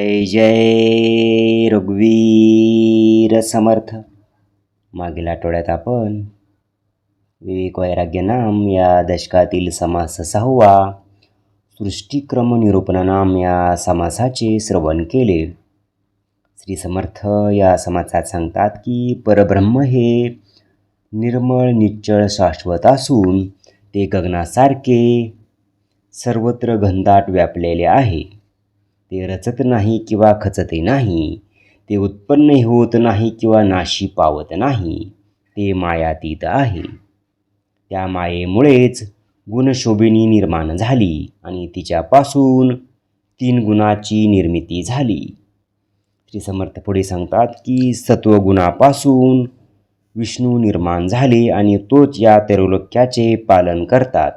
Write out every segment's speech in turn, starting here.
जय जय रघुवीर समर्थ. मागील आठवड्यात आपण विवेक वैराग्य नाम या दशकातील समास सहावा सृष्टिक्रम निरूपण नाम या समासाचे श्रवण केले. श्री समर्थ या समासात सांगतात की परब्रह्म हे निर्मळ निश्चळ शाश्वत असून ते गगनासारखे सर्वत्र घनदाट व्यापलेले आहे. ते रचत नाही किंवा खचते नाही ते उत्पन्न होत नाही किंवा नाशी पावत नाही ते मायातीत आहे. त्या मायेमुळेच गुणशोभिनी निर्माण झाली आणि तिच्यापासून तीन गुणाची निर्मिती झाली. श्री समर्थ पुढे सांगतात की सत्वगुणापासून विष्णू निर्माण झाले आणि तोच या तेरोलोक्याचे पालन करतात.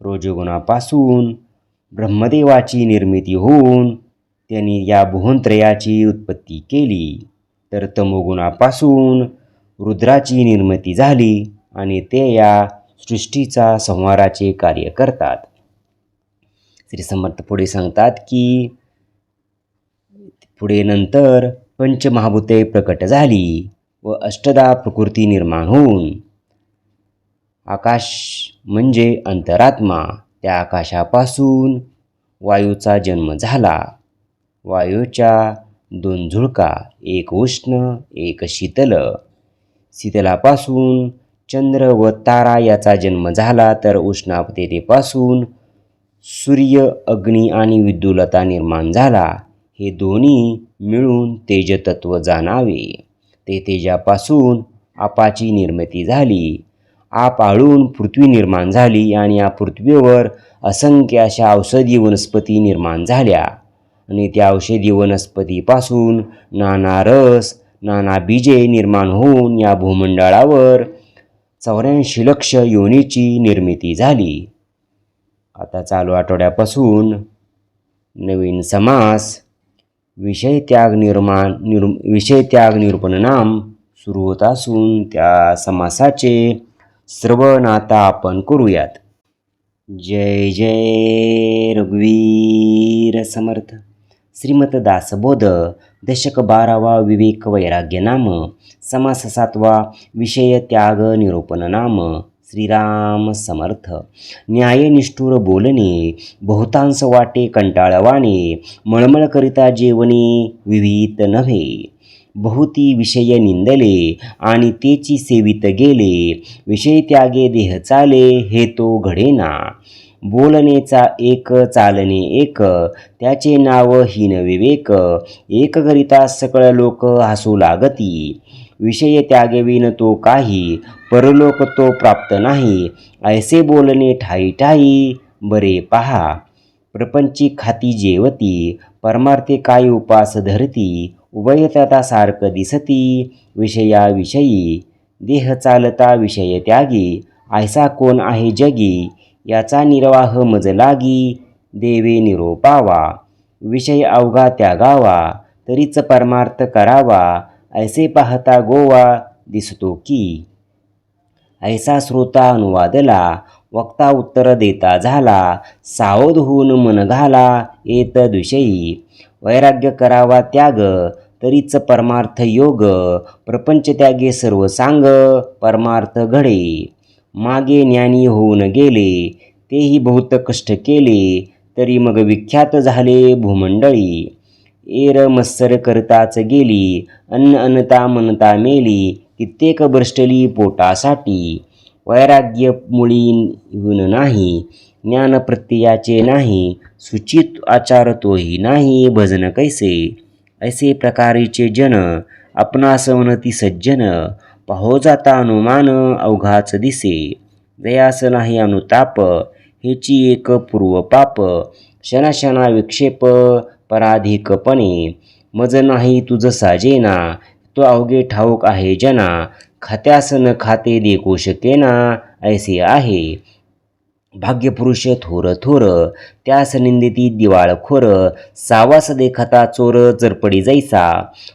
रोजगुणापासून ब्रह्मदेवाची निर्मिती होऊन त्यांनी या भुवनत्रयाची उत्पत्ती केली. तर तमोगुणापासून रुद्राची निर्मिती झाली आणि ते या सृष्टीचा संहाराचे कार्य करतात. श्री समर्थ पुढे सांगतात की पुढे नंतर पंचमहाभूते प्रकट झाली व अष्टदा प्रकृती निर्माण होऊन आकाश म्हणजे अंतरात्मा त्या आकाशापासून वायूचा जन्म झाला. वायूच्या दोन झुळका एक उष्ण एक शीतल. शीतलापासून चंद्र व तारा याचा जन्म झाला तर उष्णापतेपासून सूर्य अग्नी आणि विद्युलता निर्माण झाला. हे दोन्ही मिळून तेजतत्व जाणावे. ते तेजापासून आपाची निर्मिती झाली. आप आळून पृथ्वी निर्माण झाली आणि या पृथ्वीवर असंख्य अशा औषधी वनस्पती निर्माण झाल्या. आणि त्या औषधी वनस्पतीपासून नाना रस नाना बीजे निर्माण होऊन या भूमंडळावर चौऱ्याऐंशी लक्ष योनीची निर्मिती झाली. आता चालू आठवड्यापासून नवीन समास विषय त्याग निर्माण निर्म विषय त्याग निरूपण नाम सुरू होत असून त्या समासाचे श्रवण आता आपण करूयात. जय जय रघुवीर समर्थ. श्रीमत दासबोध दशक बारावा विवेक वैराग्य नाम समास सातवा विषय त्याग निरूपण नाम श्रीराम समर्थ. न्यायनिष्ठुर बोलणे बहुतांश वाटे कंटाळवाणे मळमळ करिता जेवणे विविध नव्हे. बहुती विषय निंदले आणि तेची सेवित गेले. विषय त्यागे देह चाले हे तो घडेना. बोलणेचा एक चालणे एक त्याचे नाव हीन विवेक. एक करिता सकळ लोक हसू लागती. विषय त्यागविन तो काही परलोक तो प्राप्त नाही. ऐसे बोलणे ठाई ठाई बरे पहा. प्रपंची खाती जेवती परमार्थे काय उपास धरती उभयतता सारखं दिसती विषयाविषयी देह चालता विषय त्यागी ऐसा कोण आहे जगी याचा निर्वाह मज लागी देवे निरोपावा विषय अवघा त्यागावा तरीच परमार्थ करावा ऐसे पाहता गोवा दिसतो की. ऐसा श्रोता अनुवादला वक्ता उत्तर देता झाला सावध होऊन मन घाला एतद्विषयी. वैराग्य करावा त्याग तरीच परमार्थ योग प्रपंच त्यागे सर्व सांग परमार्थ घडे. मागे ज्ञानी होऊन गेले तेही बहुत कष्ट केले तरी मग विख्यात झाले भूमंडळी. एर मत्सर करताच गेली अन्न अनता मनता मेली कित्येक भ्रष्टली पोटासाठी. वैराग्य मुळी नाही ज्ञान प्रत्ययाचे नाही सुचित आचार तोही नाही भजन कैसे? ऐसे प्रकारेचे जन आपणासवनती सज्जन पाहो जाता अनुमान अवघाच दिसे. दयास नाही अनुताप हेची एक पूर्वपाप क्षणाक्षणा विक्षेप पराधिकपणे मज नाही तुझं साजेना तो अवघे ठाऊक आहे जना. खात्यास न खाते देखू शकेना ऐसे आहे. भाग्यपुरुष थोर थोर त्यास निंदिती दिवाळखोर सावास देखता चोर जरपडी जायसा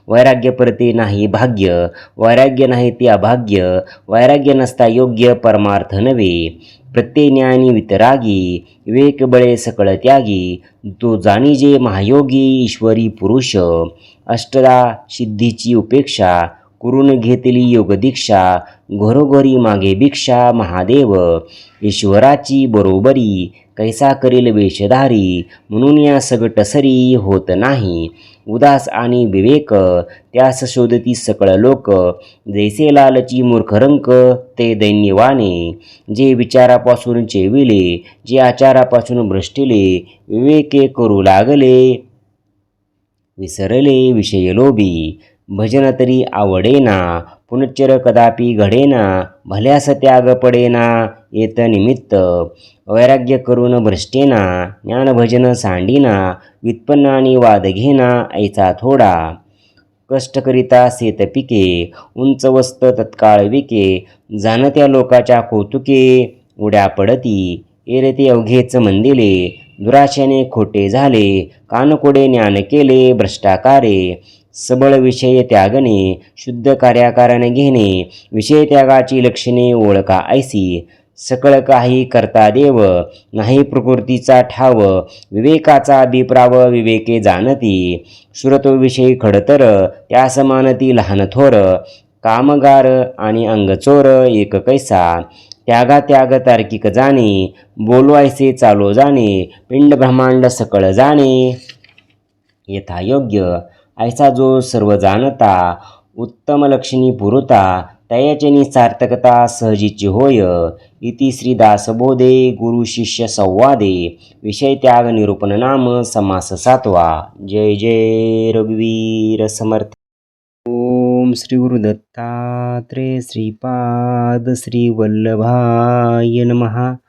वैराग्य परते नाही भाग्य वैराग्य नाही ते अभाग्य वैराग्य नसता योग्य परमार्थ नव्हे. प्रत्यज्ञानी वितरागी विवेक बळे सकळ त्यागी तो जाणीजे महायोगी ईश्वरी पुरुष. अष्टदा सिद्धीची उपेक्षा करून घेतली योगदीक्षा घरोघरी मागे भिक्षा महादेव. ईश्वराची बरोबरी कैसा करील वेशधारी म्हणून या सगट सरी होत नाही. उदास आणि विवेक त्यास शोधती सकळ लोक. जैसे लालची मूर्खरंक ते दैन्यवाने. जे विचारापासून चेविले जे आचारापासून भ्रष्टिले विवेके करू लागले. विसरले विषयलोभी. भजन तरी आवडेना पुनच्चर कदापि घडेना भल्यास त्याग पडेना येत निमित्त वैराग्य करून भ्रष्टेना ज्ञानभजन सांडिना व्युत्पन्न आणि वाद घेना ऐचा थोडा कष्टकरिता सेत पिके उंच वस्त तत्काळ विके जाणत्या लोकाच्या कौतुके उड्या पडती एरते अवघेच मंदिले दुराशेने खोटे झाले कानकोडे ज्ञान केले भ्रष्टाकारे सबळ विषय त्यागणे शुद्ध कार्याकारण घेणे विषय त्यागाची लक्षणे ओळखा ऐसी. सकळ काही करता देव नाही प्रकृतीचा ठाव विवेकाचा अभिप्राव विवेके जाणती. श्रुतविषयी खडतर त्या समानती लहान थोर कामगार आणि अंगचोर एक कैसा. त्यागा त्याग तार्किक जाणे बोलवायचे चालो जाणे पिंड ब्रह्मांड सकळ जाणे. यथायोग्य ऐसा जो सर्व जाणता उत्तम लक्षणी पुरता तयाचनी सार्थकता सहजीची होय इति श्रीदासबोधे गुरु शिष्य संवादे विषय त्याग निरूपण नाम समास सातवा जय जय रघुवीर समर्थ। ओम श्री गुरुदत्तात्रे श्रीपाद श्रीवल्लभाय महा नमः।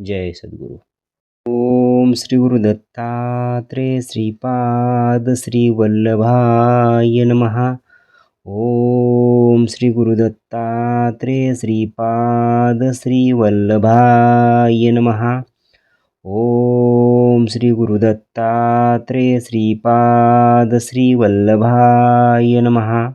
जय सद्गुरु। ओम श्री गुरुदत्तात्रेय श्रीपाद श्रीवल्लभाय नमः। ओम श्री गुरुदत्तात्रेय श्रीपाद श्रीवल्लभाय नमः। ओम श्री गुरुदत्तात्रेय श्रीपाद श्रीवल्लभाय नमः।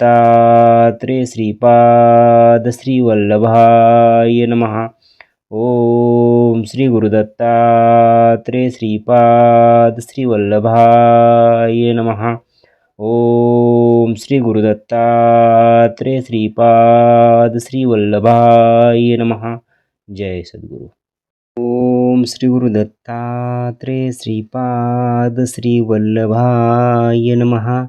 दत्तात्रे श्रीपाद श्रीवल्लभाय नमः। ओम श्री श्रीपाद श्रीवल्लभाय नमः। ओम श्रीगुरुदत्तात्रे श्रीपाद श्रीवल्लभाय नमः। जय सद्गुरु। ओम श्री श्रीपाद श्रीवल्लभाय नमः।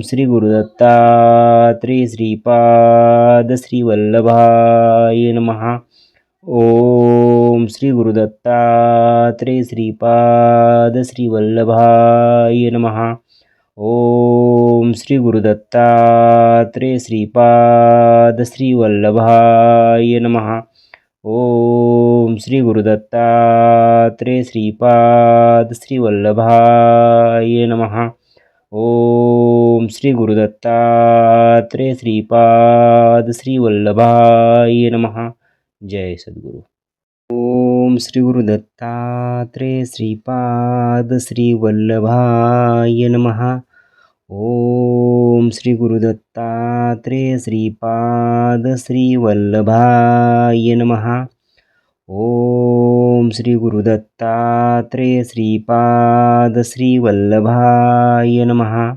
श्री गुरुदत्तात्रेय श्रीपाद श्रीवल्लभाय महा ओम श्री गुरुदत्तात्रे श्रीपाद श्रीवल्लभाय महा ओम श्री गुरुदत्तात्रे श्रीपाद श्रीवल्लभाय महा ओम श्री गुरुदत्तात्रे श्रीपाद श्रीवल्लभाय महा ओम श्री गुरुदत्तात्रेय श्रीपाद श्रीवल्लभाय नमः. जय सद्गुरु. ओम श्री गुरुदत्तात्रेय श्रीपाद श्रीवल्लभाय नमः. ओम श्री गुरुदत्तात्रेय श्रीपाद श्रीवल्लभाय नमः. ओम श्री गुरुदत्तात्रेय श्रीपाद श्रीवल्लभाय नमः.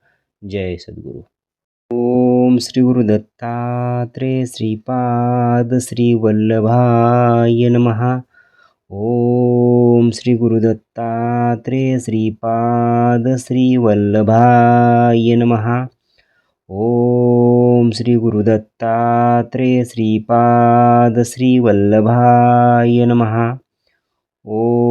जय सद्गुरु। ओम श्री गुरुदत्तात्रेय श्रीपाद श्रीवल्लभाय नमहा ओम श्री गुरुदत्तात्रेय श्रीपाद श्रीवल्लभाय नमहा ओम श्री गुरुदत्तात्रेय श्रीपाद श्रीवल्लभाय नमहा ओम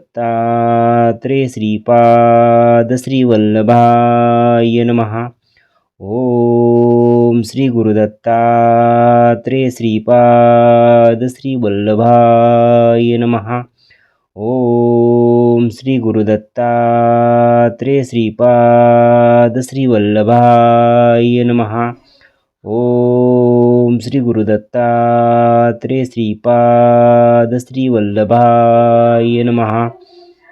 श्रीपाद श्रीवल्लभाय नमः। ॐ श्री गुरुदत्तात्रेय श्रीपाद श्रीवल्लभाय नमः। ॐ श्री गुरुदत्तात्रेय श्रीपाद श्रीवल्लभाय नमः। ॐ श्री गुरुदत्तात्रेय श्रीपाद श्रीवल्लभाय नमः।